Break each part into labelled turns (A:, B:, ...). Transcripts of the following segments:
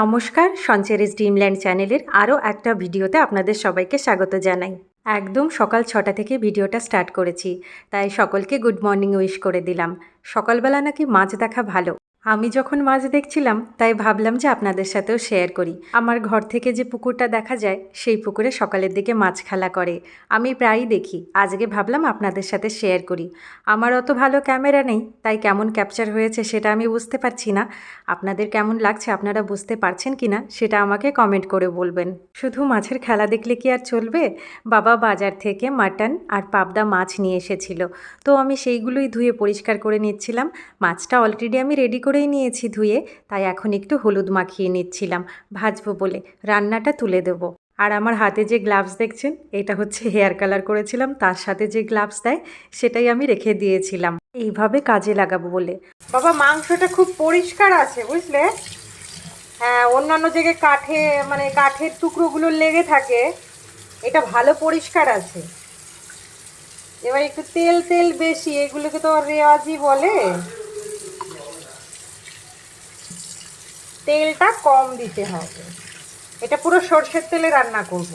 A: নমস্কার, সঞ্চেরিস ড্রিমল্যান্ড চ্যানেলের আরও একটা ভিডিওতে আপনাদের সবাইকে স্বাগত জানাই। একদম সকাল ছটা থেকে ভিডিওটা স্টার্ট করেছি, তাই সকলকে গুড মর্নিং উইশ করে দিলাম। সকালবেলা নাকি মাছ দেখা ভালো। আমি যখন মাছ দেখছিলাম, তাই ভাবলাম যে আপনাদের সাথেও শেয়ার করি। আমার ঘর থেকে যে পুকুরটা দেখা যায়, সেই পুকুরে সকালের দিকে মাছ খেলা করে। আমি প্রায়ই দেখি, আজকে ভাবলাম আপনাদের সাথে শেয়ার করি। আমার অত ভালো ক্যামেরা নেই, তাই কেমন ক্যাপচার হয়েছে সেটা আমি বুঝতে পারছি না। আপনাদের কেমন লাগছে, আপনারা বুঝতে পারছেন কি না, সেটা আমাকে কমেন্ট করে বলবেন। শুধু মাছের খেলা দেখলে কি আর চলবে? বাবা বাজার থেকে মাটন আর পাবদা মাছ নিয়ে এসেছিল। তো আমি সেইগুলোই ধুয়ে পরিষ্কার করে নিচ্ছিলাম। মাছটা অলরেডি আমি রেডি করেই নিয়েছি ধুয়ে, তাই এখন একটু হলুদ মাখিয়ে নিচ্ছিলাম, ভাজবো বলে। রান্নাটা তুলে দেবো। আর আমার হাতে যে গ্লাভস দেখছেন, এটা হচ্ছে হেয়ার কালার করেছিলাম, তার সাথে যে গ্লাভস দেয়, সেটাই আমি রেখে দিয়েছিলাম। এইভাবে কাজে লাগাবো বলে। বাবা, মাংসটা খুব পরিষ্কার আছে, বুঝলে? হ্যাঁ অন্যান্য জায়গায় কাঠে মানে কাঠের টুকরোগুলো লেগে থাকে, এটা ভালো পরিষ্কার আছে। এবার একটু তেল তেল বেশি, এগুলোকে তো রেওয়াজি বলে। তেলটা কম দিতে হবে। এটা পুরো সর্ষের তেলে রান্না করব।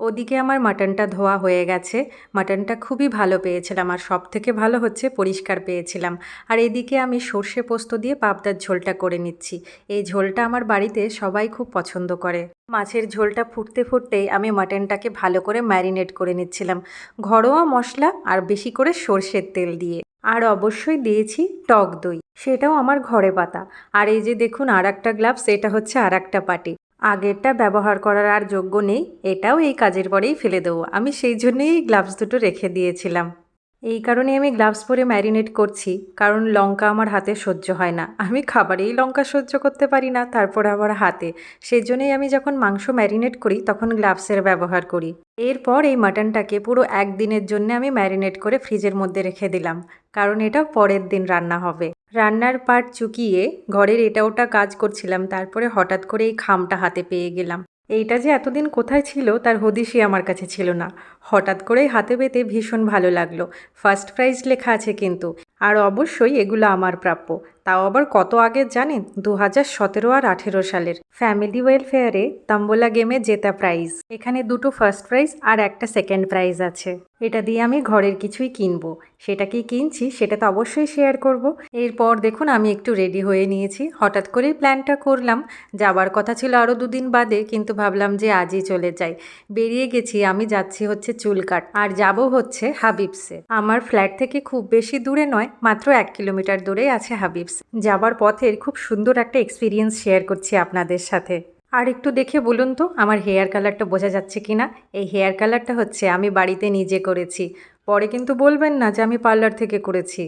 A: ওদিকে আমার মাটনটা ধোয়া হয়ে গেছে। মাটনটা খুবই ভালো পেয়েছিলাম আর সব থেকে ভালো হচ্ছে পরিষ্কার পেয়েছিলাম। আর এদিকে আমি সর্ষে পোস্ত দিয়ে পাবদার ঝোলটা করে নিচ্ছি। এই ঝোলটা আমার বাড়িতে সবাই খুব পছন্দ করে। মাছের ঝোলটা ফুটতে ফুটতেই আমি মাটনটাকে ভালো করে ম্যারিনেট করে নিচ্ছিলাম। ঘরোয়া মশলা আর বেশি করে সর্ষের তেল দিয়ে। আর অবশ্যই দিয়েছি টক দই। সেটাও আমার ঘরে পাতা। আর এই যে দেখুন আর একটা গ্লাভস, এটা হচ্ছে আর একটা পাটি। আগেরটা ব্যবহার করার আর যোগ্য নেই, এটাও এই কাজের পরেই ফেলে দেবো। আমি সেই জন্যই এই গ্লাভস দুটো রেখে দিয়েছিলাম। এই কারণে আমি গ্লাভস পরে ম্যারিনেট করছি, কারণ লঙ্কা আমার হাতে সহ্য হয় না। আমি খাবারেই লঙ্কা সহ্য করতে পারি না, তারপর আবার হাতে। সেই জন্যই আমি যখন মাংস ম্যারিনেট করি, তখন গ্লাভসের ব্যবহার করি। এরপর এই মাটনটাকে পুরো একদিনের জন্য আমি ম্যারিনেট করে ফ্রিজের মধ্যে রেখে দিলাম, কারণ এটা পরের দিন রান্না হবে। রান্নার পাট চুকিয়ে ঘরের এটা ওটা কাজ করছিলাম, তারপরে হঠাৎ করে এই খামটা হাতে পেয়ে গেলাম। এইটা যে এতদিন কোথায় ছিল, তার হদিশই আমার কাছে ছিল না। হঠাৎ করেই হাতে পেতে ভীষণ ভালো লাগল। ফার্স্ট প্রাইজ লেখা আছে কিন্তু। আর অবশ্যই এগুলো আমার প্রাপ্য। তাও আবার কত আগে জানেন? দু হাজার সতেরো আর আঠেরো সালের। ফ্যামিলি ওয়েলফেয়ারে তাম্বোলা গেমে জেতা প্রাইজ। এখানে দুটো ফার্স্ট প্রাইজ আর একটা সেকেন্ড প্রাইজ আছে। এটা দিয়ে আমি ঘরের কিছুই কিনবো। সেটা কি কিনছি সেটা তো অবশ্যই শেয়ার করব। এরপর দেখুন আমি একটু রেডি হয়ে নিয়েছি। হঠাৎ করেই প্ল্যানটা করলাম। যাবার কথা ছিল আরও দুদিন বাদে, কিন্তু ভাবলাম যে আজই চলে যাই। বেরিয়ে গেছি, আমি যাচ্ছি হচ্ছে চুল কাট। আর যাব হচ্ছে হাবিবসে। আমার ফ্ল্যাট থেকে খুব বেশি দূরে নয় মাত্র এক কিলোমিটার দূরেই আছে হাবিবস। যাবার পথের খুব সুন্দর একটা এক্সপিরিয়েন্স শেয়ার করছি আপনাদের সাথে। আর একটু দেখে বলুন তো আমার হেয়ার কালারটা বোঝা যাচ্ছে কি না এই হেয়ার কালারটা হচ্ছে আমি বাড়িতে নিজে করেছি। পরে কিন্তু বলবেন না যে আমি পার্লার থেকে করেছি।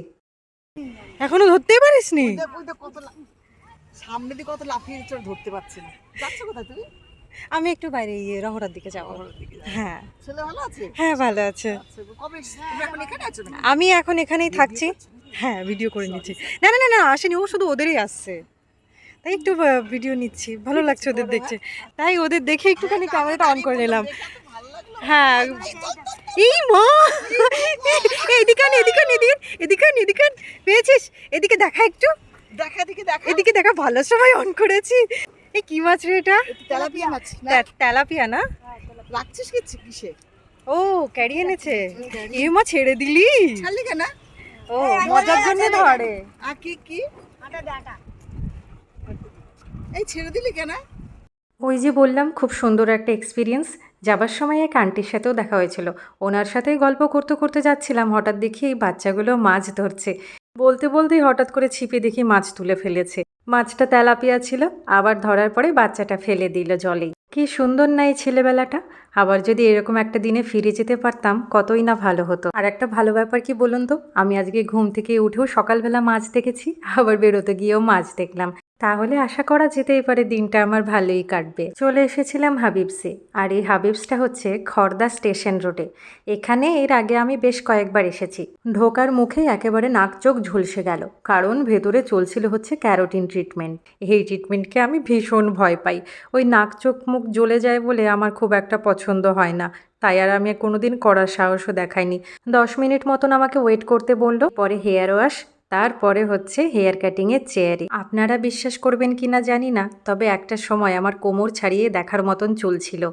B: এখনও ধরতেই পারিস নি
C: ওই দেখ, ওই দেখ কত সামনে দিকে কত লাফিয়ে ধরতে পারছি না। যাচ্ছ কোথায় তুমি?
B: আমি একটু বাইরে ইয়ে রহরার দিকে যাব। হ্যাঁ।
C: ছেলে ভালো আছে?
B: হ্যাঁ ভালো আছে।
C: আচ্ছা?
B: আমি এখন এখানেই থাকছি। হ্যাঁ ভিডিও করে নিচ্ছি। না না না না আসেনি ও শুধু ওদেরই আসছে। তাই একটু ভিডিও নিচ্ছি। ভালো লাগছে ওদের দেখছে তাই ওদের দেখে একটুখানি ক্যামেরাটা অন করে নিলাম। হ্যাঁ। এই মা এদিকে এদিকে এদিকে এদিকে এদিকে পেয়েছিস? এদিকে দেখা একটু।
C: দেখা
B: এদিকে দেখা। ভালো সময় অন করেছি। এই কি মাছ রে এটা?
C: তেলাপিয়া মাছ না?
B: তেলাপিয়া না?
C: রাখছিস কি কিসে?
B: ও ক্যারি এনেছে। এ মা ছেড়ে দিলি?
C: ছাড়লি কেন?
B: ও মজার জন্য ধরে।
C: আর কি কি? এই ছেড়ে দিলি কেন?
A: ওই যে বললাম খুব সুন্দর একটা এক্সপিরিয়েন্স যাবার সময় এক আন্টির সাথেও দেখা হয়েছিল। ওনার সাথেই গল্প করতে করতে যাচ্ছিলাম। হঠাৎ দেখি এই বাচ্চাগুলো মাছ ধরছে। বলতে বলতেই হঠাৎ করে ছিপে দেখি মাছ তুলে ফেলেছে। মাছটা তেলাপিয়া ছিল, আবার ধরার পরে বাচ্চাটা ফেলে দিল জলে। কি সুন্দর নাই ছেলেবেলাটা! আবার যদি এরকম একটা দিনে ফিরে যেতে পারতাম, কতই না ভালো হতো। আর একটা ভালো ব্যাপার কি বলুন তো? আমি আজকে ঘুম থেকে উঠেও সকালবেলা মাছ দেখেছি, আবার বেরোতে গিয়েও মাছ দেখলাম। তাহলে আশা করা যেতেই পারে দিনটা আমার ভালোই কাটবে। চলে এসেছিলাম হাবিবসে, আর এই হাবিবসটা হচ্ছে খর্দা স্টেশন রোডে। এখানে এর আগে আমি বেশ কয়েকবার এসেছি। ঢোকার মুখে একেবারে নাক চোখ ঝলসে গেল, কারণ ভেতরে চলছিল হচ্ছে ক্যারোটিন ট্রিটমেন্ট। এই ট্রিটমেন্টকে আমি ভীষণ ভয় পাই। ওই নাক চোখ মুখ জ্বলে যায় বলে আমার খুব একটা পছন্দ হয় না। তাই আর আমি কোনোদিন করার সাহসও দেখাইনি। দশ মিনিট মতন আমাকে ওয়েট করতে বলল, পরে হেয়ার ওয়াশ তারপরে হচ্ছে হেয়ার কাটিংয়ের চেয়ারে। আপনারা বিশ্বাস করবেন কি না জানি না, তবে একটা সময় আমার কোমর ছাড়িয়ে দেখার মতন চলছিল।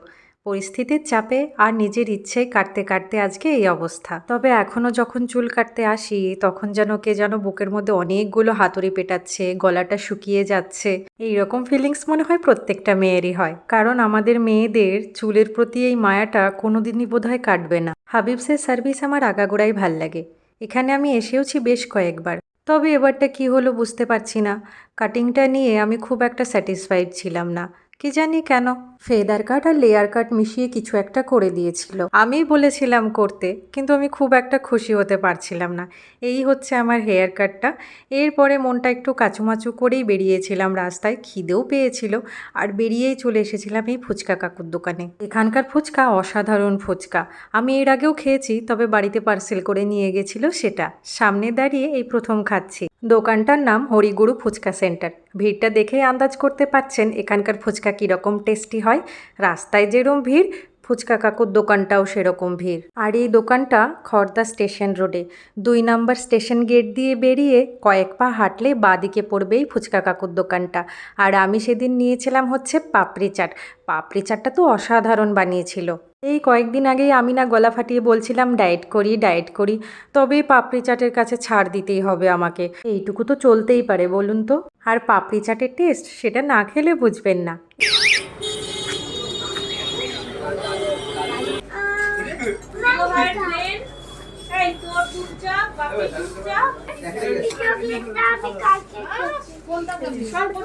A: পরিস্থিতির চাপে আর নিজের ইচ্ছেই কাটতে কাটতে আজকে এই অবস্থা। তবে এখনও যখন চুল কাটতে আসি, তখন যেন কে যেন বুকের মধ্যে অনেকগুলো হাতুড়ি পেটাচ্ছে, গলাটা শুকিয়ে যাচ্ছে। এই রকম ফিলিংস মনে হয় প্রত্যেকটা মেয়েরই হয়। কারণ আমাদের মেয়েদের চুলের প্রতি এই মায়াটা কোনোদিনই বোধহয় কাটবে না। হাবিবসের সার্ভিস আমার আগাগোড়াই ভালো লাগে। এখানে আমি এসেওছি বেশ কয়েকবার। তবে এবারটা কি হলো বুঝতে পারছি না। কাটিংটা নিয়ে আমি খুব একটা স্যাটিসফাইড ছিলাম না। কি জানি কেন, ফেদার কাট আর লেয়ার কাট মিশিয়ে কিছু একটা করে দিয়েছিল। আমি বলেছিলাম করতে, কিন্তু আমি খুব একটা খুশি হতে পারছিলাম না। এই হচ্ছে আমার হেয়ার কাটটা এরপরে মনটা একটু কাচুমাচু করেই বেরিয়েছিলাম রাস্তায়, খিদেও পেয়েছিল। আর বেরিয়েই চলে এসেছিলাম এই ফুচকা কাকুর দোকানে। এখানকার ফুচকা অসাধারণ ফুচকা। আমি এর আগেও খেয়েছি, তবে বাড়িতে পার্সেল করে নিয়ে গেছিল সেটা। সামনে দাঁড়িয়ে এই প্রথম খাচ্ছি। দোকানটার নাম হরিগুরু ফুচকা সেন্টার। ভিড়টা দেখেই আন্দাজ করতে পারছেন এখানকার ফুচকা কীরকম টেস্টি হয়। রাস্তায় যেরম ভিড় ফুচকা কাকুর দোকানটাও সেরকম ভিড়। আর এই দোকানটা খর্দা স্টেশন রোডে। দুই নাম্বার স্টেশন গেট দিয়ে বেরিয়ে কয়েক পা হাঁটলে বাদিকে পড়বেই ফুচকা কাকুর দোকানটা। আর আমি সেদিন নিয়েছিলাম হচ্ছে পাপড়ি চাট। পাপড়ি চাটটা তো অসাধারণ বানিয়েছিল। এই কয়েকদিন আগেই আমি না গলা ফাটিয়ে বলছিলাম, ডায়েট করি ডায়েট করি। তবে পাপড়ি চাটের কাছে ছাড় দিতেই হবে আমাকে। এইটুকু তো চলতেই পারে, বলুন তো? আর পাপড়ি চাটের টেস্ট সেটা না খেলে বুঝবেন না।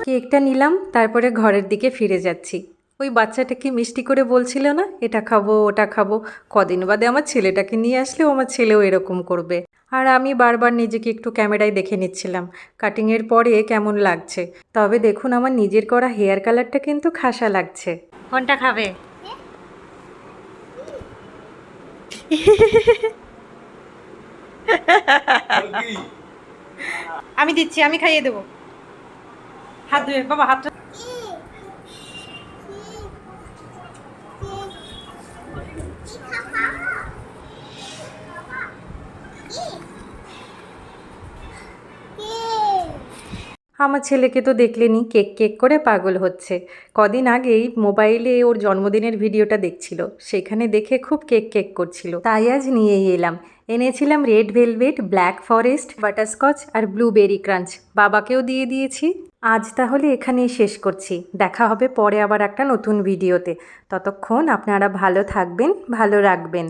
A: কেকটা নিলাম তারপরে ঘরের দিকে ফিরে যাচ্ছি। ওই বাচ্চাটাকে মিষ্টি করে বলছিল না? এটা খাব ওটা খাব। কদিন বাদে আমার ছেলেটাকে নিয়ে আসলেও আমার ছেলেও এরকম করবে। আর আমি বারবার নিজেকে একটু ক্যামেরায় দেখে নিচ্ছিলাম। কাটিংয়ের পরে কেমন লাগছে। তবে দেখুন আমার নিজের করা হেয়ার কালারটা কিন্তু খাসা লাগছে। কোনটা খাবে? আমি দিচ্ছি আমি খাইয়ে দেবো। হাত ধুয়ে বাবা হাতটা আমার ছেলেকে তো দেখলেনি, কেক কেক করে পাগল হচ্ছে। কদিন আগেই মোবাইলে ওর জন্মদিনের ভিডিওটা দেখছিল, সেখানে দেখে খুব কেক কেক করছিল। তাই আজ নিয়েই এলাম। এনেছিলাম red velvet, black forest, butterscotch আর ব্লুবেরি ক্রাঞ্চ। বাবাকেও দিয়ে দিয়েছি। আজ তাহলে এখানেই শেষ করছি। দেখা হবে পরে আবার একটা নতুন ভিডিওতে। ততক্ষণ আপনারা ভালো থাকবেন, ভালো রাখবেন।